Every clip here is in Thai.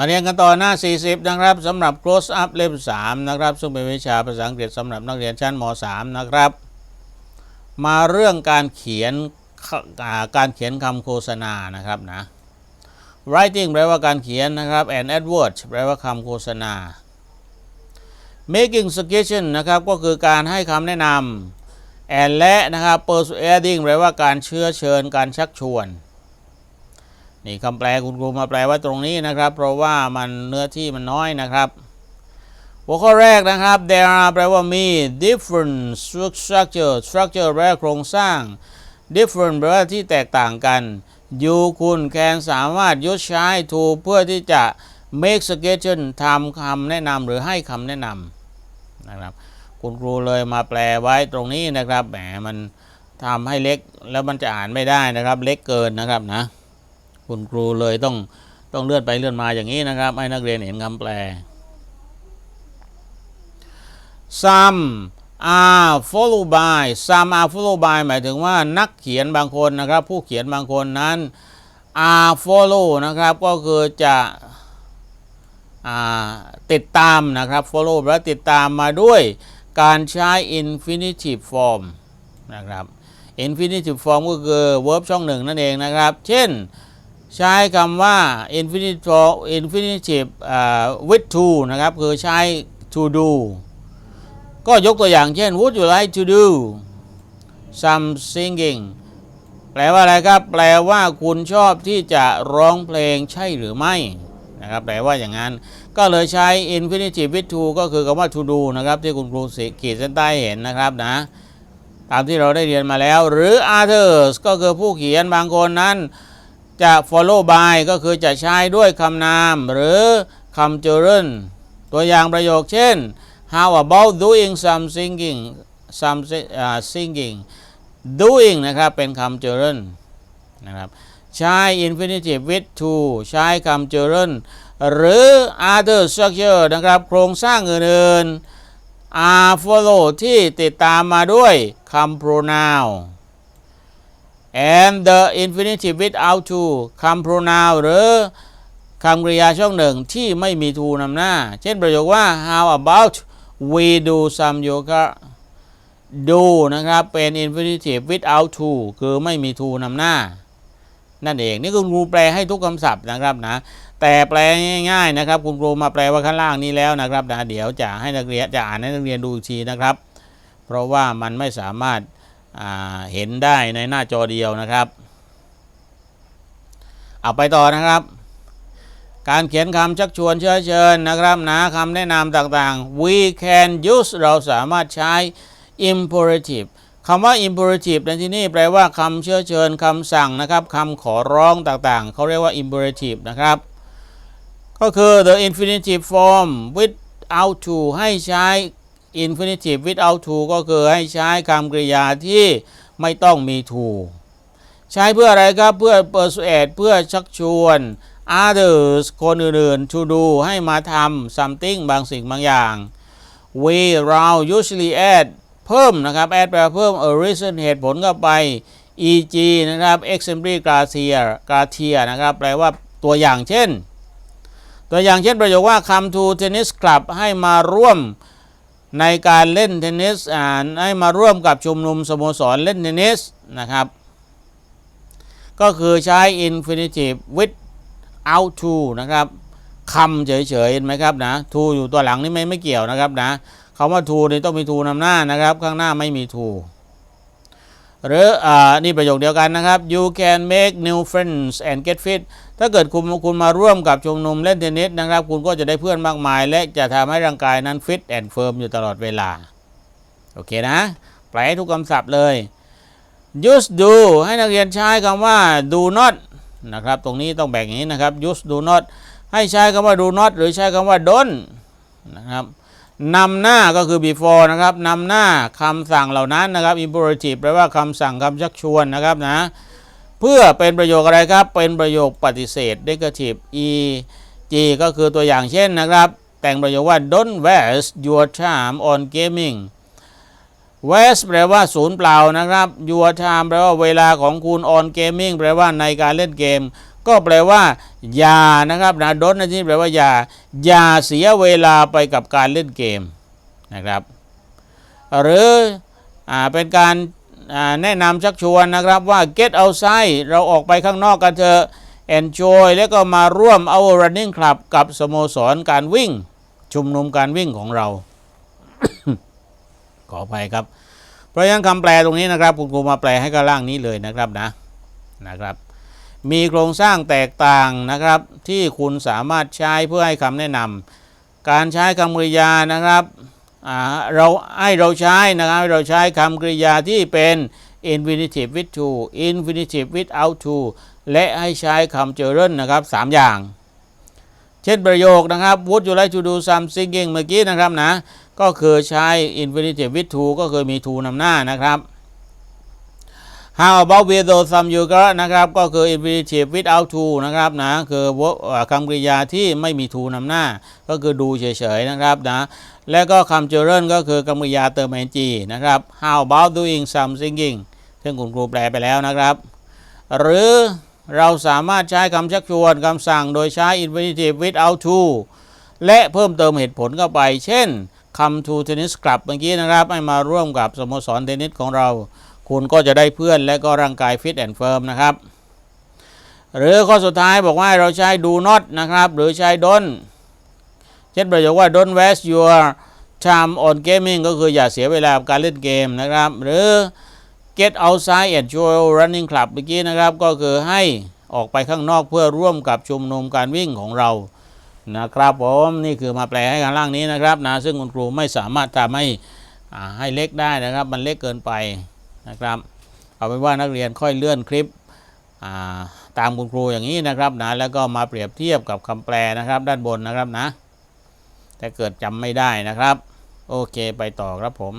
มาเรียนกันต่อหน้า 40 นะครับสำหรับ close up เล่ม 3 นะครับ ซึ่งเป็นวิชาภาษาอังกฤษสำหรับนักเรียนชั้นม .3 นะครับ มาเรื่องการเขียนการเขียนคำโฆษณานะครับนะ writing แปลว่าการเขียนนะครับ and adword แปลว่าคำโฆษณา making suggestion นะครับก็คือการให้คำแนะนำ and และนะครับ persuading แปลว่าการเชื้อเชิญการชักชวน นี่คำแปลคุณครูมาแปลไว้ตรงนี้นะครับ เพราะว่ามันเนื้อที่มันน้อยนะครับหัวข้อแรกนะครับ there are แปลว่ามี different structure structure แปลว่าโครงสร้าง different แปลว่าที่แตกต่างกัน you คุณ can สามารถยศใช้ to เพื่อที่จะ make suggestion ทำคำแนะนำหรือให้คำแนะนำนะครับ คุณครูเลยมาแปลไว้ตรงนี้นะครับ แหมมันทำให้เล็กแล้วมันจะอ่านไม่ได้นะครับ เล็กเกินนะครับนะ คุณครูเลยต้องต้องเลื่อนไปเลื่อนมาอย่างนี้นะครับ ให้นักเรียนเห็นคำแปล some are followed by some are follow by หมายถึงว่านักเขียนบางคนนะครับ ผู้เขียนบางคนนั้น are follow นะครับ ก็คือจะอติดตามนะครับ follow และติดตามมาด้วยการใช้ infinitive form นะครับ infinitive form ก็คือ verb ช่องหนึ่งนั่นเองนะครับ เช่น ใช้คำว่า infinitive infinitive with to นะครับ คือใช้ to do ก็ยกตัวอย่างเช่น would you like to do some singing แปลว่าอะไรครับ แปลว่าคุณชอบที่จะร้องเพลงใช่หรือไม่นะครับแปลว่าอย่างนั้น ก็เลยใช้ infinitive with to ก็คือคำว่า to do นะครับ ที่คุณครูขีดเส้นใต้เห็นนะครับนะตามที่เราได้เรียนมาแล้ว หรือ others ก็คือผู้เขียนบางคนนั้น จะ follow by ก็คือจะใช้ด้วยคำนามหรือคำ gerund ตัวอย่างประโยคเช่น how about doing some singing some singing doing นะครับเป็นคำ gerund นะครับใช้ infinitive with to ใช้คำ gerund หรือ other structure นะครับโครงสร้างอื่นๆ are follow ที่ติดตามมาด้วยคำ pronoun and the infinitive without to คำ pronoun หรือคำกริยาช่องหนึ่งที่ไม่มี to นำหน้า เช่นประโยคว่า how about we do some yoga do นะครับ เป็น infinitive without to คือไม่มี to นำหน้า นั่นเอง นี่คุณครูแปลให้ทุกคำศัพท์นะครับนะ แต่แปลง่ายๆนะครับ คุณครูมาแปลว่าข้างล่างนี้แล้วนะครับนะเดี๋ยวจะให้นักเรียนจะอ่านให้นักเรียนดูอีกทีนะครับ เพราะว่ามันไม่สามารถ เห็นได้ในหน้าจอเดียวนะครับ เอาไปต่อนะครับ การเขียนคำชักชวนเชื้อเชิญนะครับนะคำแนะนำต่างๆ we can use เราสามารถใช้ imperative คำว่า imperative ในที่นี้แปลว่าคำเชื้อเชิญคำสั่งนะครับคำขอร้องต่างๆ เขาเรียกว่า imperative นะครับ ก็คือ the infinitive form without to ให้ใช้ infinitive without to ก็คือให้ใช้คำกริยาที่ไม่ต้องมี to ใช้เพื่ออะไรครับ เพื่อ persuade เพื่อชักชวน others คนอื่นๆ to do ให้มาทำ something บางสิ่งบางอย่าง we เรา usually add เพิ่มนะครับ add แปลเพิ่ม a reason เหตุผลเข้าไป eg นะครับ exemplary gratia gratia นะครับ แปลว่าตัวอย่างเช่น ตัวอย่างเช่นประโยคว่า come to tennis club ให้มาร่วม ในการเล่นเทนนิสอ่าให้มาร่วมกับชุมนุมสโมสรเล่นเทนนิสนะครับ ก็คือใช้ infinitive with out to นะครับคำเฉยๆเห็นไหมครับนะ to อยู่ตัวหลังนี่ไม่ไม่เกี่ยวนะครับนะคำว่า to นี่ต้องมี to นำหน้านะครับ ข้างหน้าไม่มี to หรืออ่านี่ประโยคเดียวกันนะครับ you can make new friends and get fit ถ้าเกิดคุณคุณมาร่วมกับชุมนุมเล่นเทนนิสนะครับ คุณก็จะได้เพื่อนมากมาย และจะทำให้ร่างกายนั้นฟิตแอนด์เฟิร์มอยู่ตลอดเวลา โอเคนะแปลทุกคำศัพท์เลย use do ให้นักเรียนใช้คำว่า do not นะครับ ตรงนี้ต้องแบ่งอย่างนี้นะครับ use do not ให้ใช้คำว่า do not หรือใช้คำว่า don't นะครับนำหน้าก็คือ before นะครับนำหน้าคำสั่งเหล่านั้นนะครับ imperative แปลว่าคำสั่งคำชักชวนนะครับนะ เพื่อเป็นประโยคอะไรครับ เป็นประโยคปฏิเสธ negative e g ก็คือตัวอย่างเช่นนะครับ แต่งประโยคว่า don't waste your time on gaming waste แปลว่าศูนย์เปล่านะครับ your time แปลว่าเวลาของคุณ on gaming แปลว่าในการเล่นเกม ก็แปลว่า อย่านะครับนะดนในที่แปลว่าอย่า อย่าเสียเวลาไปกับการเล่นเกมนะครับ หรืออเป็นการ แนะนำชักชวนนะครับว่า get outside เราออกไปข้างนอกกันเถอะ enjoy แล้วก็มาร่วม our running club กับสโมสรการวิ่ง ชุมนุมการวิ่งของเรา ขออภัยครับ เพราะฉะนั้นคำแปลตรงนี้นะครับ คุณครูมาแปลให้กับร่างนี้เลยนะครับนะนะครับ มีโครงสร้างแตกต่างนะครับ ที่คุณสามารถใช้เพื่อให้คำแนะนำการใช้คำกริยานะครับ เราให้เราใช้นะครับเราใช้คำกริยาที่เป็น infinitive with to infinitive without to และให้ใช้คำเจริญนะครับสามอย่าง เช่นประโยคนะครับ would you like to do some singing เมื่อกี้นะครับนะ ก็คือใช้ infinitive with to ก็คือมี to นำหน้านะครับ How about with those some you got นะครับ ก็คือ infinitive without to นะครับนะคือคำกริยาที่ไม่มี to นำหน้า ก็คือดูเฉยๆนะครับนะแล้วก็คำเจริญก็คือคำกริยาเติม ing นะครับ How about doing some singing ซึ่งคุณครูแปลไปแล้วนะครับ หรือเราสามารถใช้คำชักชวนคำสั่งโดยใช้ infinitive without to และเพิ่มเติมเหตุผลเข้าไป เช่น come to tennis club เมื่อกี้นะครับ ให้มาร่วมกับสโมสรเทนนิสของเรา คุณก็จะได้เพื่อนและก็ร่างกาย fit and firm นะครับ หรือข้อสุดท้ายบอกว่าเราใช้ do not นะครับ หรือใช้ don't เช่นประโยคว่า don't waste your time on gaming ก็คืออย่าเสียเวลากับการเล่นเกมนะครับ หรือ get outside and join running club เมื่อกี้นะครับ ก็คือให้ออกไปข้างนอกเพื่อร่วมกับชุมนุมการวิ่งของเรานะครับผมนี่คือมาแปลให้กันล่างนี้นะครับนะซึ่งคุณครูไม่สามารถทำให้อ่ให้เล็กได้นะครับ มันเล็กเกินไป นะครับ เอาเป็นว่านักเรียนค่อยเลื่อนคลิปาตามคุณครูอย่างนี้นะครับนะแล้วก็มาเปรียบเทียบกับคำแปลนะครับ ด้านบนนะครับนะแต่เกิดจำไม่ได้นะครับ โอเคไปต่อครับผม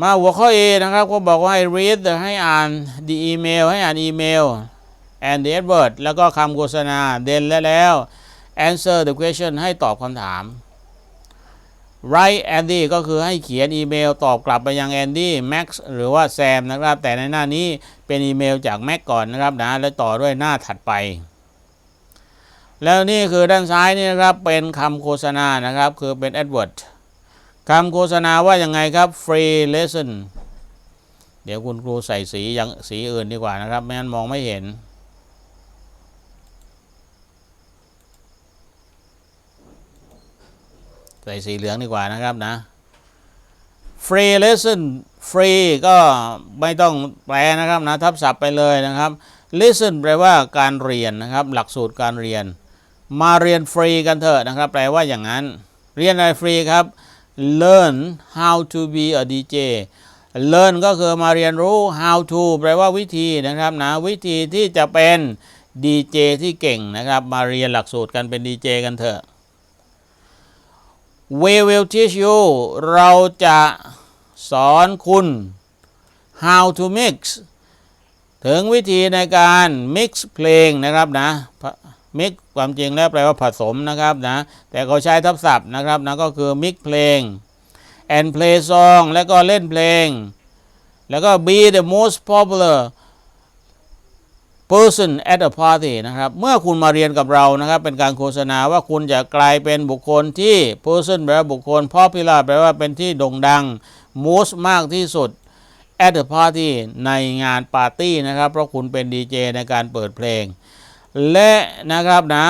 มาหัวข้อ A นะครับก็บอกว่าให้ read ให้อ่าน the email ให้อ่านอีเมล and the advert แล้วก็คำโฆษณา then และแล้ว answer the question ให้ตอบคำถาม write Andy ก็คือให้เขียนอีเมลตอบกลับไปยัง Andy Max หรือว่า Sam นะครับ แต่ในหน้านี้เป็นอีเมลจาก Mac ก่อนนะครับนะ แล้วต่อด้วยหน้าถัดไป แล้วนี่คือด้านซ้ายนี่นะครับ เป็นคำโฆษณานะครับ คือเป็น advert คำโฆษณาว่ายังไงครับ free lesson เดี๋ยวคุณครูใส่สีอย่างสีอื่นดีกว่านะครับ ไม่งั้นมองไม่เห็น ส่สีเหลืองดีกว่านะครับนะ free lesson free ก็ไม่ต้องแปลนะครับนะทับศัพท์ไปเลยนะครับ listen แปลว่าการเรียนนะครับ หลักสูตรการเรียน มาเรียนฟรีกันเถอะนะครับ แปลว่าอย่างนั้น เรียนอะไรฟรีครับ learn how to be a DJ learn ก็คือมาเรียนรู้ how to แปลว่าวิธีนะครับนะวิธีที่จะเป็น DJ ที่เก่งนะครับ มาเรียนหลักสูตรกันเป็น DJ กันเถอะ we will teach you เราจะสอนคุณ how to mix ถึงวิธีในการ mix เพลงนะครับนะ mix ความจริงแล้วแปลว่าผสมนะครับนะ แต่เขาใช้ทับศัพท์นะครับนะก็คือ mix เพลง and play song แล้วก็เล่นเพลง แล้วก็ be the most popular person at a party นะครับ เมื่อคุณมาเรียนกับเรานะครับ เป็นการโฆษณาว่าคุณจะกลายเป็นบุคคลที่ person แปลว่าบุคคล popular แปลว่าเป็นที่โด่งดัง most มากที่สุด at a party ในงานปาร์ตี้นะครับ เพราะคุณเป็นดีเจในการเปิดเพลง และนะครับนะ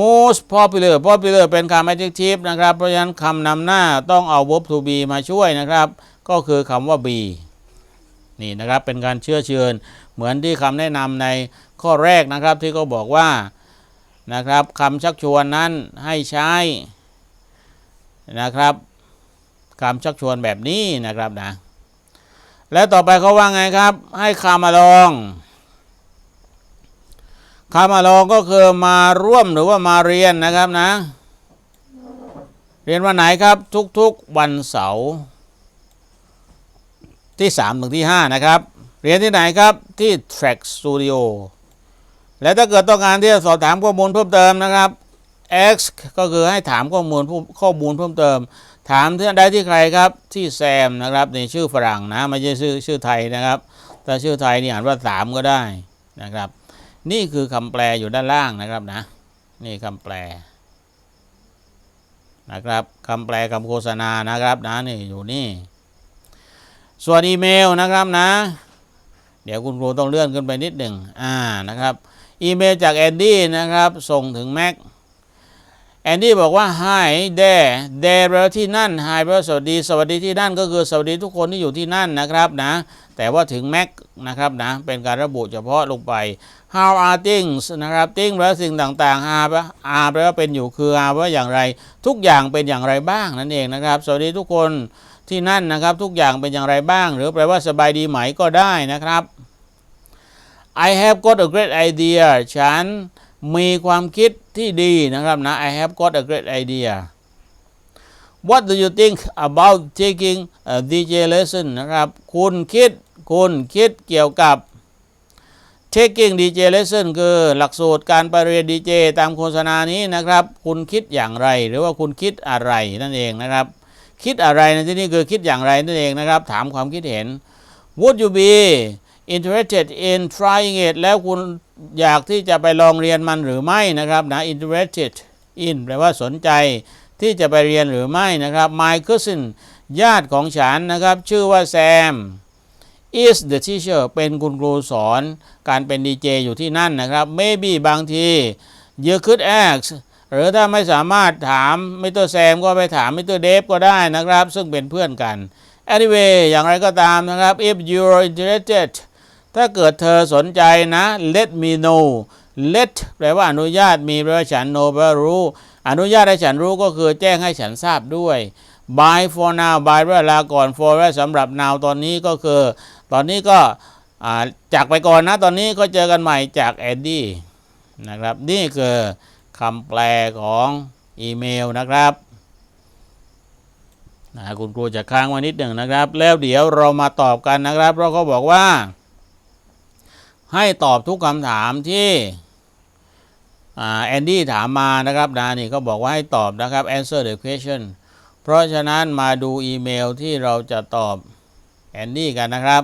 most popular popular เป็นคำ adjective นะครับ เพราะฉะนั้นคำนำหน้าต้องเอา verb to be มาช่วยนะครับ ก็คือคำว่า be นี่นะครับเป็นการเชื่อเชิญ เหมือนที่คำแนะนำในข้อแรกนะครับที่เขาบอกว่านะครับคำชักชวนนั้นให้ใช้นะครับคำชักชวนแบบนี้นะครับนะแล้วต่อไปเขาว่าไงครับให้คำมาลองคำมาลองก็คือมาร่วมหรือว่ามาเรียนนะครับนะ เรียนวันไหนครับทุกๆวันเสาร์ ที่ 3 ถึงที่ 5 นะครับ เรียนที่ไหนครับที่ Track Studio และถ้าเกิดต้องการที่จะสอบถามข้อมูลเพิ่มเติมนะครับ X ก็คือให้ถามข้อมูลข้อมูลเพิ่มเติม ถามที่ได้ที่ใครครับที่แซมนะครับในชื่อฝรั่งนะไม่ใช่ชื่อชื่อไทยนะครับถ้าชื่อไทยนี่อ่านว่าสามก็ได้นะครับ นี่คือคำแปลอยู่ด้านล่างนะครับนะ นี่คำแปลนะครับคำแปลคำโฆษณานะครับนะนี่อยู่นี่ ส่วนอีเมลนะครับนะ เดี๋ยวคุณครูต้องเลื่อนขึ้นไปนิดหนึ่งอ่านะครับอีเมลจากแอนดี้นะครับส่งถึงแม็กแอนดี้บอกว่า Hi there there แปลว่าที่นั่น Hi แปลว่าสวัสดี สวัสดีที่นั่นก็คือสวัสดีทุกคนที่อยู่ที่นั่นนะครับนะ แต่ว่าถึงแม็กนะครับนะ เป็นการระบุเฉพาะลงไป How are things นะครับ things แปลว่าสิ่งต่างๆ are แปลว่า are แปลว่าเป็นอยู่คือ are แปลว่าอย่างไร ทุกอย่างเป็นอย่างไรบ้างนั่นเองนะครับ สวัสดีทุกคน ที่นั่นนะครับทุกอย่างเป็นอย่างไรบ้าง หรือแปลว่าสบายดีไหมก็ได้นะครับ I have got a great idea ฉันมีความคิดที่ดีนะครับนะ I have got a great idea What do you think about taking a DJ lesson นะครับ คุณคิด คุณคิดเกี่ยวกับ taking DJ lesson คือหลักสูตรการไปเรียน DJ ตามโฆษณานี้นะครับ คุณคิดอย่างไร หรือว่าคุณคิดอะไรนั่นเองนะครับ คิดอะไรในที่นี้คือคิดอย่างไรนั่นเองนะครับ ถามความคิดเห็น Would you be interested in trying it แล้วคุณอยากที่จะไปลองเรียนมันหรือไม่นะครับนะ interested in แปลว่าสนใจที่จะไปเรียนหรือไม่นะครับ My cousin ญาติของฉันนะครับ ชื่อว่าแซม is the teacher เป็นคุณครูสอนการเป็นดีเจอยู่ที่นั่นนะครับ maybe บางที you could ask หรือถ้าไม่สามารถถามมิสเตอร์แซมก็ไปถามมิสเตอร์เดฟก็ได้นะครับ ซึ่งเป็นเพื่อนกัน anyway อย่างไรก็ตามนะครับ if you're interested ถ้าเกิดเธอสนใจนะ let me know let แปลว่าอนุญาตมีแปลว่าฉัน know แปลว่ารู้ อนุญาตให้ฉันรู้ก็คือแจ้งให้ฉันทราบด้วย by for now by เวลาก่อน for และสำหรับ now ตอนนี้ก็คือ ตอนนี้ก็จากไปก่อนนะ ตอนนี้ก็เจอกันใหม่จากแอนดี้นะครับ นี่คือ คำแปลของอีเมลนะครับนะคุณครูจะค้างไว้นิดหนึ่งนะครับ แล้วเดี๋ยวเรามาตอบกันนะครับเราะเขาบอกว่า ให้ตอบทุกคำถามที่แอนดี้ถามมานะครับนะนี่ก็บอกว่าให้ตอบนะครับ answer the question เพราะฉะนั้นมาดูอีเมลที่เราจะตอบแอนดี้กันนะครับ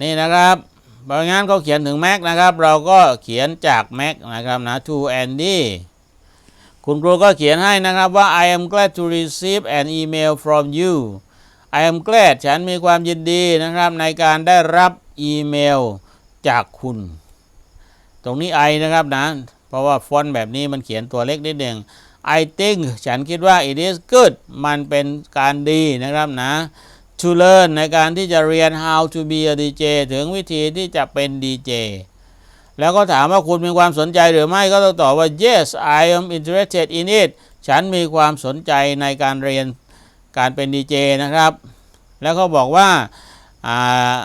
นี่นะครับบางงานเขาเขียนถึงแม็กนะครับ เราก็เขียนจากแม็กนะครับนะ to Andy คุณครูก็เขียนให้นะครับว่า I am glad to receive an email from you I am glad ฉันมีความยินดีนะครับในการได้รับอีเมลจากคุณ ตรงนี้ I นะครับนะ เพราะว่าฟอนต์แบบนี้มันเขียนตัวเล็กนิดหนึ่ง I think ฉันคิดว่า it is good มันเป็นการดีนะครับนะ to learn ในการที่จะเรียน how to be a DJ ถึงวิธีที่จะเป็น DJ แล้วก็ถามว่าคุณมีความสนใจหรือไม่ก็ต้องตอบว่า yes I am interested in it ฉันมีความสนใจในการเรียนการเป็น DJ นะครับ แล้วเขาบอกว่าอ่า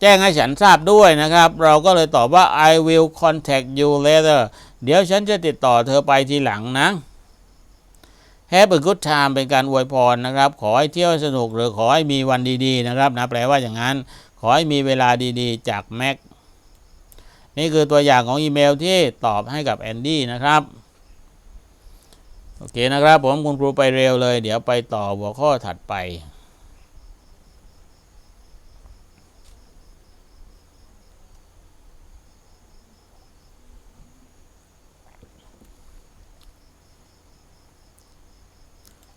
แจ้งให้ฉันทราบด้วยนะครับ เราก็เลยตอบว่า I will contact you later เดี๋ยวฉันจะติดต่อเธอไปทีหลังนะ Have a good time เป็นการอวยพรนะครับ ขอให้เที่ยวสนุกหรือขอให้มีวันดีๆนะครับนะแปลว่าอย่างนั้น ขอให้มีเวลาดีๆ จากแม็กนี่คือตัวอย่างของอีเมลที่ตอบให้กับแอนดี้นะครับ โอเคนะครับผมคุณครูไปเร็วเลย เดี๋ยวไปต่อหัวข้อถัดไป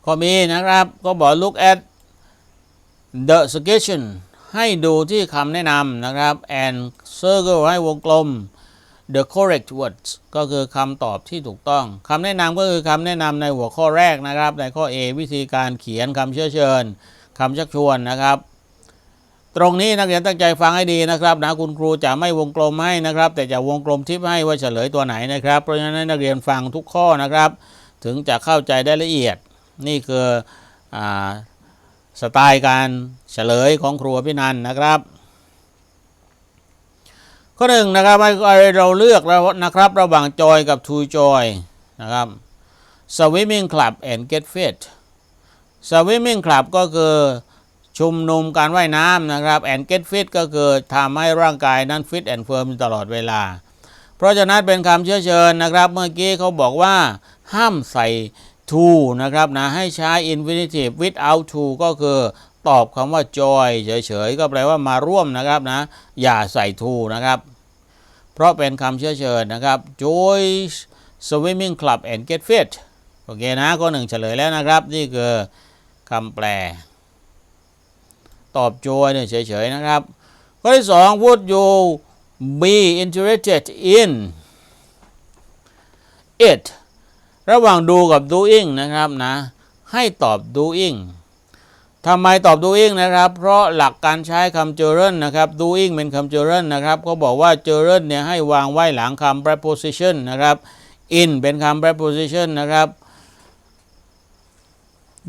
ข้อมีนะครับ ก็บอก look at the suggestion ให้ดูที่คำแนะนำนะครับ and circle ให้วงกลม the correct words ก็คือคำตอบที่ถูกต้องคำแนะนำก็คือคำแนะนำในหัวข้อแรกนะครับ ในข้อ A วิธีการเขียนคำเชื้อเชิญคำชักชวนนะครับ ตรงนี้นักเรียนตั้งใจฟังให้ดีนะครับนะคุณครูจะไม่วงกลมให้นะครับ แต่จะวงกลมทิปให้ว่าเฉลยตัวไหนนะครับ เพราะฉะนั้นนักเรียนฟังทุกข้อนะครับ ถึงจะเข้าใจได้ละเอียด นี่คืออสไตล์การเฉลยของครูพินันนะครับ ข้อหนึ่งนะครับให้เราเลือกนะครับระหว่างจอยกับทูจอยนะครับ swimming club and get fit swimming club ก็คือชุมนุมการว่ายน้ำนะครับ and get fit ก็คือทำให้ร่างกายนั้น fit and firm ตลอดเวลา เพราะฉะนั้นเป็นคำเชื้อเชิญนะครับ เมื่อกี้เขาบอกว่าห้ามใส่ to นะครับนะให้ใช้ infinitive without to ก็คือตอบคำว่า joy เฉยๆ ก็แปลว่ามาร่วมนะครับนะ อย่าใส่ to นะครับ เพราะเป็นคำเชื้อเชิญนะครับ joy swimming club and get fit โอเคนะข้อหนึ่งเฉลยแล้วนะครับ นี่คือคำแปล ตอบ joy เนี่ยเฉยๆ นะครับ ข้อที่สอง would you be interested in it ระหว่างดูกับ doing นะครับนะ ให้ตอบ doing ทำไมตอบ doing นะครับ เพราะหลักการใช้คำ gerund นะครับ doing เป็นคำ gerund นะครับเขาบอกว่า gerund เนี่ยให้วางไว้หลังคำ preposition นะครับ in เป็นคำ preposition นะครับ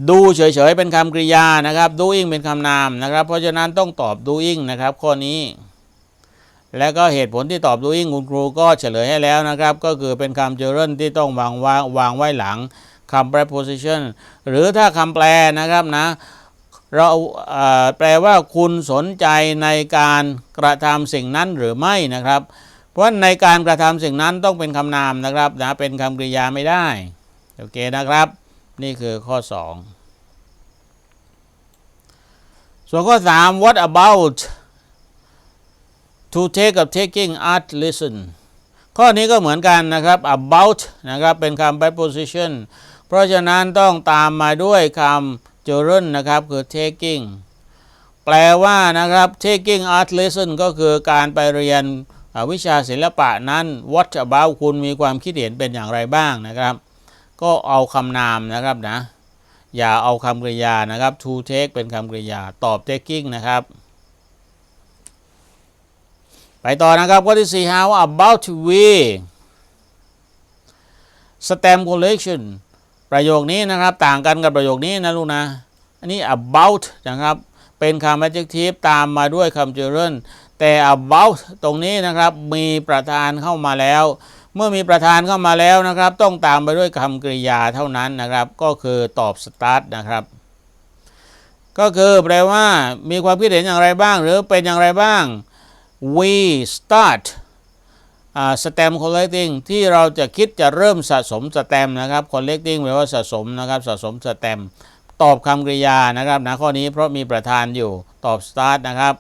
ดูเฉยๆเป็นคำกริยานะครับ doing เป็นคำนามนะครับ เพราะฉะนั้นต้องตอบ doing นะครับข้อนี้ และก็เหตุผลที่ตอบ doing คุณครูก็เฉลยให้แล้วนะครับ ก็คือเป็นคำ gerund ที่ต้องวางวางวางไว้หลังคำ preposition หรือถ้าคำแปลนะครับนะเราแปลว่าคุณสนใจในการกระทำสิ่งนั้นหรือไม่นะครับ เพราะในการกระทำสิ่งนั้นต้องเป็นคำนามนะครับนะเป็นคำกริยาไม่ได้โอเคนะครับ นี่คือข้อ 2 ส่วนข้อ 3 what about to take กับ taking art listen ข้อนี้ก็เหมือนกันนะครับ about นะครับ เป็นคำ preposition เพราะฉะนั้นต้องตามมาด้วยคำ gerund นะครับ คือ taking แปลว่านะครับ taking art lesson ก็คือการไปเรียนวิชาศิลปะนั้น what about คุณมีความคิดเห็นเป็นอย่างไรบ้างนะครับ ก็เอาคำนามนะครับนะ อย่าเอาคำกริยานะครับ to take เป็นคำกริยาตอบ taking นะครับ ไปต่อนะครับข้อที่4 how about we stamp collection ประโยคนี้นะครับต่างกันกับประโยคนี้นะลูกนะ อันนี้ about นะครับ เป็นคำ adjective ตามมาด้วยคำ gerund แต่ about ตรงนี้นะครับมีประธานเข้ามาแล้ว เมื่อมีประธานเข้ามาแล้วนะครับ ต้องตามไปด้วยคำกริยาเท่านั้นนะครับ ก็คือตอบ start นะครับ ก็คือแปลว่ามีความคิดเห็นอย่างไรบ้าง หรือเป็นอย่างไรบ้าง we start สแตม collecting ที่เราจะคิดจะเริ่มสะสมสแตมนะครับ collecting แปลว่าสะสมนะครับสะสมสแตมตอบคำกริยานะครับนะข้อนี้เพราะมีประธานอยู่ตอบ start นะครับ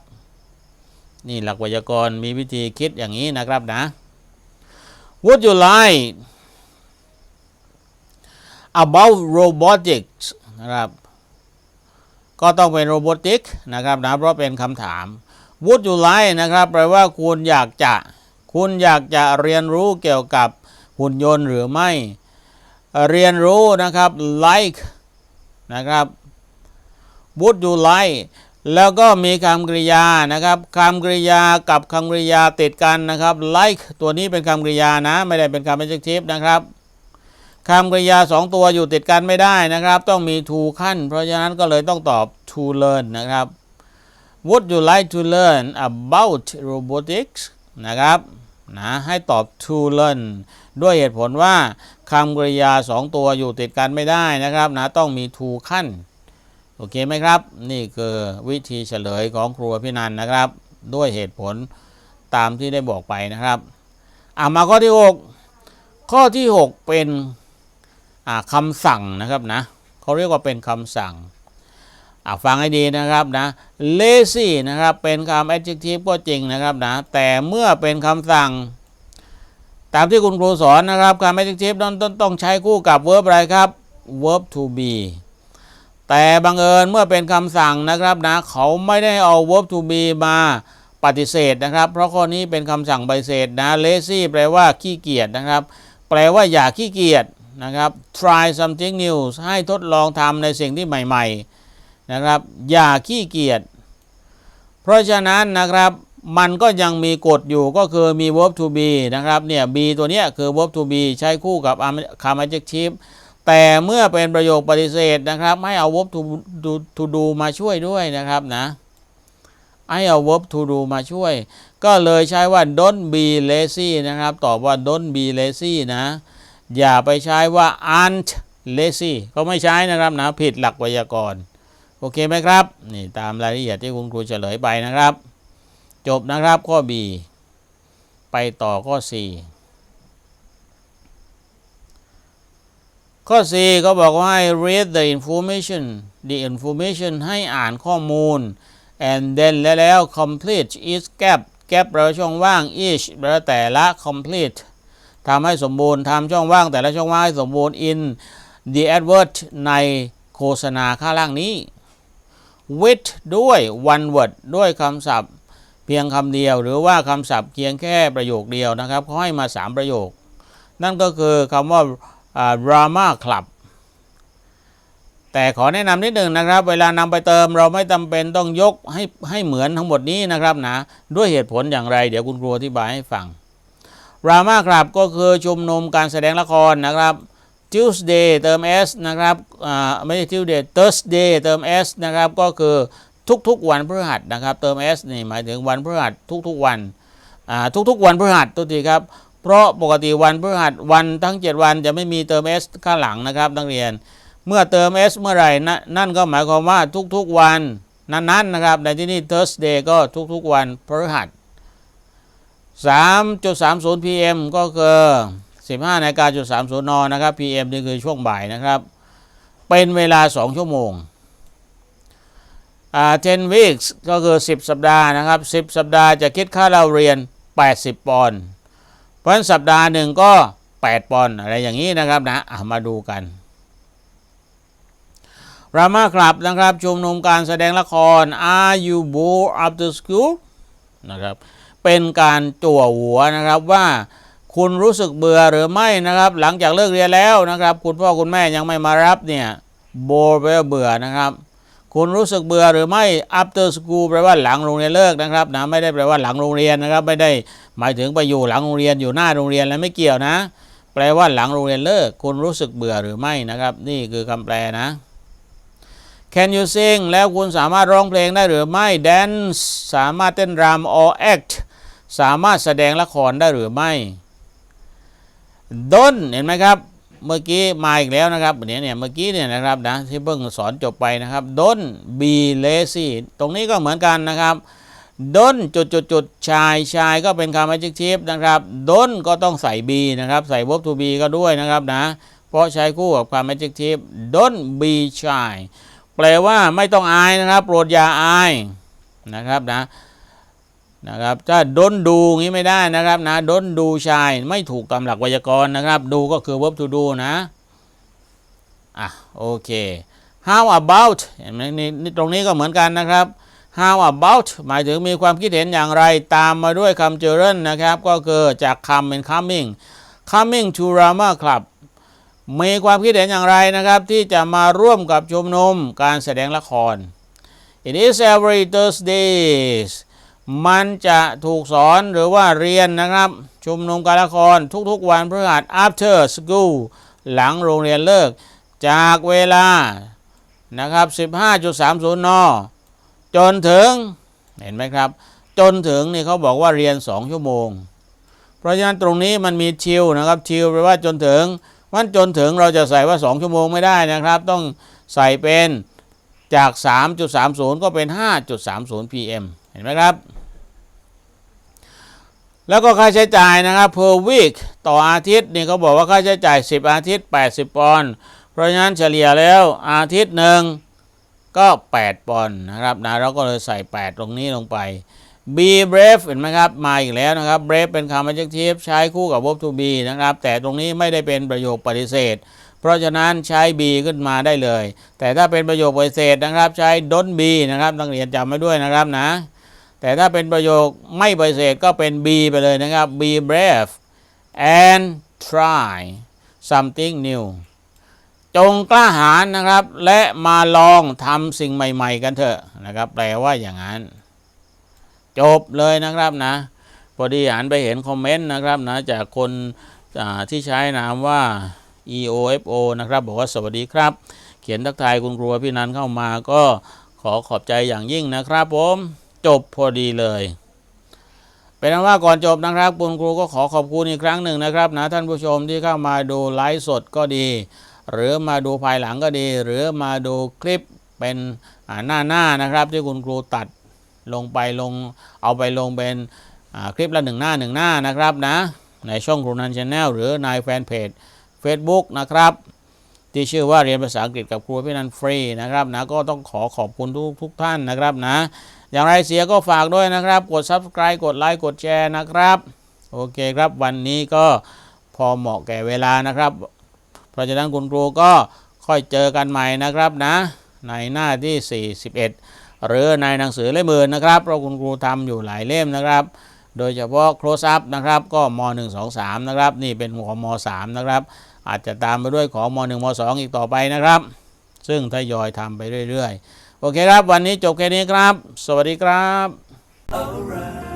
นี่หลักไวยากรณ์มีวิธีคิดอย่างนี้นะครับนะ Would you like about robotics นะครับ ก็ต้องเป็น robotic นะครับนะเพราะเป็นคำถาม Would you like นะครับแปลว่าคุณอยากจะ คุณอยากจะเรียนรู้เกี่ยวกับหุ่นยนต์หรือไม่ เรียนรู้นะครับ like นะครับ would you like แล้วก็มีคำกริยานะครับคำกริยากับคำกริยาติดกันนะครับ like ตัวนี้เป็นคำกริยานะ ไม่ได้เป็นคำ adjective นะครับคำกริยาสองตัวอยู่ติดกันไม่ได้นะครับ ต้องมี to ขั้น เพราะฉะนั้นก็เลยต้องตอบ to learn นะครับ Would you like to learn about robotics นะครับนะให้ตอบ to learn ด้วยเหตุผลว่าคำกริยาสองตัวอยู่ติดกันไม่ได้นะครับนะต้องมี to ขั้น โอเคไหมครับ นี่คือวิธีเฉลยของครูพินันนะครับ ด้วยเหตุผลตามที่ได้บอกไปนะครับอ่ามาข้อที่ 6 ข้อที่ 6 เป็นคำสั่งนะครับนะเขาเรียกว่าเป็นคำสั่ง อ่าฟังให้ดีนะครับนะ lazy นะครับ เป็นคำ adjective ก็จริงนะครับนะ แต่เมื่อเป็นคำสั่ง ตามที่คุณครูสอนนะครับคำ adjective ต้องต้องต้องใช้คู่กับ verb อะไรครับ verb to be แต่บังเอิญเมื่อเป็นคำสั่งนะครับนะ เขาไม่ได้เอา verb to be มาปฏิเสธนะครับ เพราะข้อนี้เป็นคำสั่งปฏิเสธนะ lazy แปลว่าขี้เกียจนะครับ แปลว่าอย่าขี้เกียจนะครับ try something new ให้ทดลองทำในสิ่งที่ใหม่ ๆ นะครับ อย่าขี้เกียจเพราะฉะนั้นนะครับมันก็ยังมีกฎอยู่ก็คือมี verb to be นะครับเนี่ย be ตัวเนี้ยคือ verb to be ใช้คู่กับคำ adjective แต่เมื่อเป็นประโยคปฏิเสธนะครับ ให้เอา verb to do to do มาช่วยด้วยนะครับนะให้เอา verb to do มาช่วย ก็เลยใช้ว่า don't be lazy นะครับ ตอบว่า don't be lazy นะ อย่าไปใช้ว่า aren't lazy เขาไม่ใช้นะครับนะผิดหลักไวยากรณ์ โอเคไหมครับ นี่ตามรายละเอียดที่คุณครูเฉลยไปนะครับ จบนะครับข้อ B ไปต่อข้อ4ข้อ4ก็บอกว่าให้ read the information the information ให้อ่านข้อมูล and then แล้วแล้ว complete each gap gap แปลว่าช่องว่าง each แปลว่าแต่ละ complete ทำให้สมบูรณ์ทำช่องว่างแต่ละช่องว่างให้สมบูรณ์ in the advert ในโฆษณาข้างล่างนี้ with ด้วย one word ด้วยคำศัพท์ เพียงคำเดียว หรือว่าคำศัพท์เพียงแค่ประโยคเดียวนะครับเขาให้มา 3 ประโยค นั่นก็คือคำว่าอ่า drama club แต่ขอแนะนำนิดหนึ่งนะครับ เวลานำไปเติมเราไม่จำเป็นต้องยกให้ให้เหมือนทั้งหมดนี้นะครับนะด้วยเหตุผลอย่างไร เดี๋ยวคุณครูอธิบายให้ฟัง drama club ก็คือชุมนุมการแสดงละครนะครับ Tuesday เติม s นะครับไม่ใช่ Tuesday Thursday เติม s นะครับก็คือทุกๆวันพฤหัสนะครับเติม s นี่หมายถึงวันพฤหัสทุกๆวันทุกๆวันพฤหัสตัวทีครับเพราะปกติวันพฤหัสวันทั้ง 7 วันจะไม่มีเติม s ข้างหลังนะครับนักเรียน เมื่อเติม s เมื่อไหร่นนั่นก็หมายความว่าทุกๆวันนั้นๆนะครับในที่นี้ Thursday ก็ทุกๆวันพฤหัส3.30 pm ก็คือ 15นาฬิกาจุด30นนะครับ pm นี่คือช่วงบ่ายนะครับ เป็นเวลา 2 ชั่วโมงอ่า10 weeks ก็คือ 10 สัปดาห์นะครับ 10 สัปดาห์จะคิดค่าเราเรียน 80 ปอนด์เพราะฉะนั้นสัปดาห์หนึ่งก็ 8 ปอนด์อะไรอย่างนี้นะครับนะอะมาดูกันรามาคลับนะครับชุมนุมการแสดงละคร Are you bored after school นะครับเป็นการจั่วหัวนะครับว่า คุณรู้สึกเบื่อหรือไม่นะครับ หลังจากเลิกเรียนแล้วนะครับ คุณพ่อคุณแม่ยังไม่มารับเนี่ยโบแปลว่าเบื่อนะครับ คุณรู้สึกเบื่อหรือไม่ after school แปลว่าหลังโรงเรียนเลิกนะครับนะไม่ได้แปลว่าหลังโรงเรียนนะครับ ไม่ได้หมายถึงไปอยู่หลังโรงเรียนอยู่หน้าโรงเรียนแล้วไม่เกี่ยวนะ แปลว่าหลังโรงเรียนเลิก คุณรู้สึกเบื่อหรือไม่นะครับ นี่คือคำแปลนะ Can you sing แล้วคุณสามารถร้องเพลงได้หรือไม่ Dance สามารถเต้นรำ or act สามารถแสดงละครได้หรือไม่ Don't เห็นไหมครับ เมื่อกี้มาอีกแล้วนะครับเนี่ยเนี่ยเมื่อกี้เนี่ยนะครับนะที่เพิ่งสอนจบไปนะครับ Don't be lazy ตรงนี้ก็เหมือนกันนะครับ Don't จุดจุดจุดชายชายก็เป็นคำ adjective นะครับ Don't ก็ต้องใส่ be นะครับใส่ verb to be ก็ด้วยนะครับนะเพราะใช้คู่กับคำ adjective Don't be shy แปลว่าไม่ต้องอายนะครับ โปรดอย่าอายนะครับนะ นะครับถ้าดนดูงี้ไม่ได้นะครับนะด้นดูชายไม่ถูกตามหลักไวยากรณ์นะครับ ดูก็คือ verb to do นะอะโอเค how about เห็นไหมนี่ตรงนี้ก็เหมือนกันนะครับ how about หมายถึงมีความคิดเห็นอย่างไรตามมาด้วยคำเจริญนะครับ ก็คือจากคำเป็น coming coming to Rama Club มีความคิดเห็นอย่างไรนะครับ ที่จะมาร่วมกับชมนมการแสดงละคร It is every Thursdays มันจะถูกสอนหรือว่าเรียนนะครับ ชุมนุมการละครทุกๆวันพฤหัส after school หลังโรงเรียนเลิก จากเวลานะครับ 15.30 น จนถึง เห็นไหมครับ จนถึงนี่เขาบอกว่าเรียน 2 ชั่วโมง เพราะฉะนั้นตรงนี้มันมีชิลนะครับชิลแปลว่าจนถึงมันจนถึงเราจะใส่ว่า 2 ชั่วโมงไม่ได้นะครับ ต้องใส่เป็นจาก 3.30 ก็เป็น 5.30 pm เห็นไหมครับ แล้วก็ค่าใช้จ่ายนะครับ per week ต่ออาทิตย์นี่เขาบอกว่าค่าใช้จ่าย 10 อาทิตย์ 80 ปอนด์เพราะฉะนั้นเฉลี่ยแล้วอาทิตย์หนึ่งก็ 8 ปอนด์นะครับนะเราก็เลยใส่ 8 ตรงนี้ลงไป be brave เห็นไหมครับ มาอีกแล้วนะครับ brave เป็นคำ adjective ใช้คู่กับ verb to be นะครับ แต่ตรงนี้ไม่ได้เป็นประโยคปฏิเสธ เพราะฉะนั้นใช้ be ขึ้นมาได้เลย แต่ถ้าเป็นประโยคปฏิเสธนะครับ ใช้ don't be นะครับนักเรียนจำไว้ด้วยนะครับนะ แต่ถ้าเป็นประโยคไม่ปฏิเสธก็เป็น be ไปเลยนะครับ be brave and try something new จงกล้าหาญนะครับ และมาลองทำสิ่งใหม่ ๆ กันเถอะนะครับ แปลว่าอย่างนั้น จบเลยนะครับนะ พอดีอ่านไปเห็นคอมเมนต์นะครับนะ จากคนที่ใช้นามว่า EOFO นะครับ บอกว่าสวัสดีครับ เขียนทักทายคุณครูพี่นันเข้ามาก็ขอขอบใจอย่างยิ่งนะครับผม จบพอดีเลยเป็นนั้นว่าก่อนจบนะครับคุณครูก็ขอขอบคุณอีกครั้งหนึ่งนะครับนะท่านผู้ชมที่เข้ามาดูไลฟ์สดก็ดี หรือมาดูภายหลังก็ดี หรือมาดูคลิปเป็นหน้าหน้านะครับ ที่คุณครูตัดลงไปลงเอาไปลงเป็นคลิปละหนึ่งหน้าหนึ่งหน้านะครับนะในช่องครูนันชาแนลหรือในแฟนเพจ Facebook นะครับ ที่ชื่อว่าเรียนภาษาอังกฤษกับครูพี่นันฟรีนะครับนะก็ต้องขอขอบคุณทุกทุกท่านนะครับนะ อย่างไรเสียก็ฝากด้วยนะครับ กด subscribe กดไลค์กดแชร์นะครับ โอเคครับวันนี้ก็พอเหมาะแก่เวลานะครับ เพราะฉะนั้นคุณครูก็ค่อยเจอกันใหม่นะครับนะ ในหน้าที่ 41 หรือในหนังสือเล่มอื่นนะครับเพราะคุณครูทำอยู่หลายเล่มนะครับ โดยเฉพาะ close up นะครับก็ม .1 2 3 นะครับนี่เป็นของม .3 นะครับ อาจจะตามไปด้วยของม .1 ม .2 อีกต่อไปนะครับ ซึ่งทยอยทำไปเรื่อยๆ โอเคครับ วันนี้จบแค่นี้ครับ สวัสดีครับ Alright.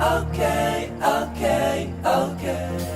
Okay, okay, okay.